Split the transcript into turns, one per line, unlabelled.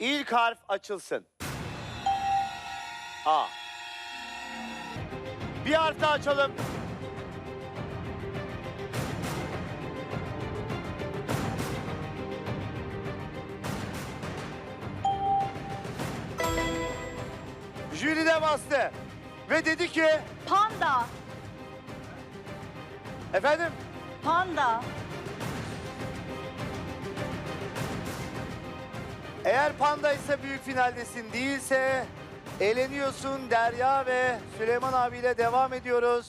İlk harf açılsın. A. Bir harf daha açalım. Jüri de bastı. Ve dedi ki,
Panda.
efendim
Panda.
Eğer panda ise büyük finaldesin değilse eleniyorsun Derya ve Süleyman abiyle devam ediyoruz.